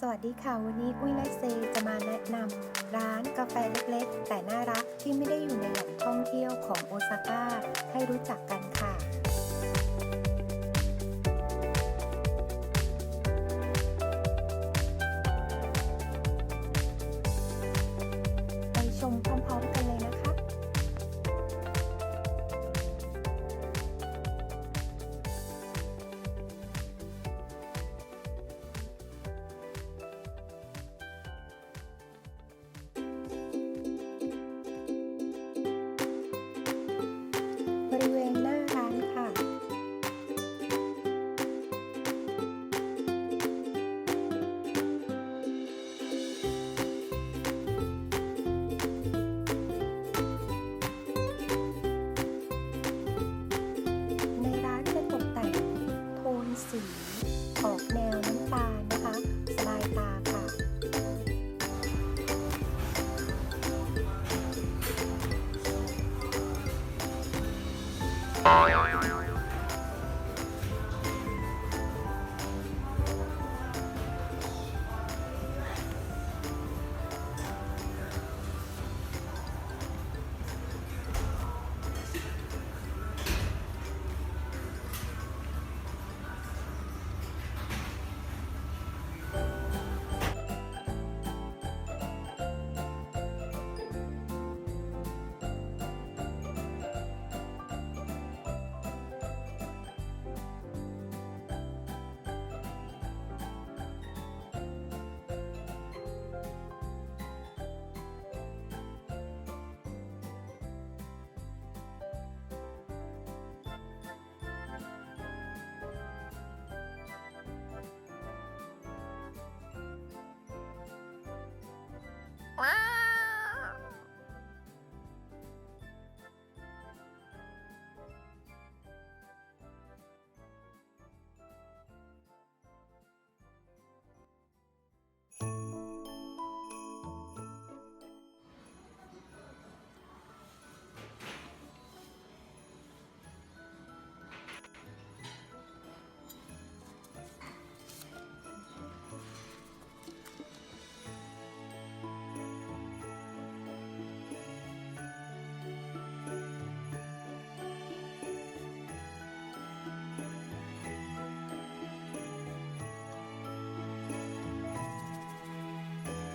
สวัสดีค่ะ วันนี้อุ้ยและเซจะมาแนะนำร้านกาแฟเล็กๆ แต่น่ารักที่ไม่ได้อยู่ในแหล่งท่องเที่ยวของโอซาก้าให้รู้จักกันค่ะ สีออกแนวน้ำตาลนะคะ สบายตาค่ะ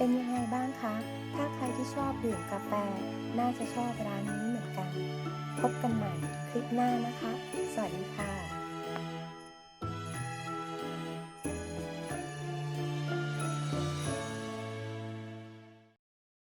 เป็นยังไงบ้างคะ ถ้าใครที่ชอบดื่มกาแฟ น่าจะชอบร้านนี้เหมือนกัน พบกันใหม่คลิปหน้านะคะ สวัสดีค่ะ